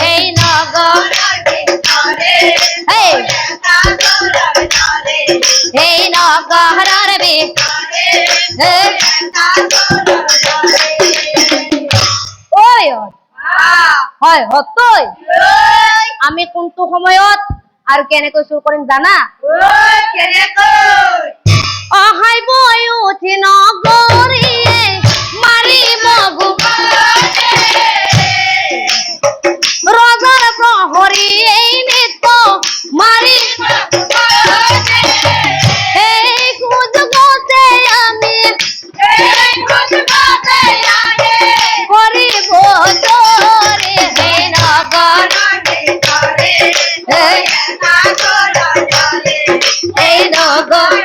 হেই নগর। হেই নগর রে হয় আমি কোনটো সময়ত আৰু কেনেকৈ চুৰ কৰিম জানা? বয় এই নগর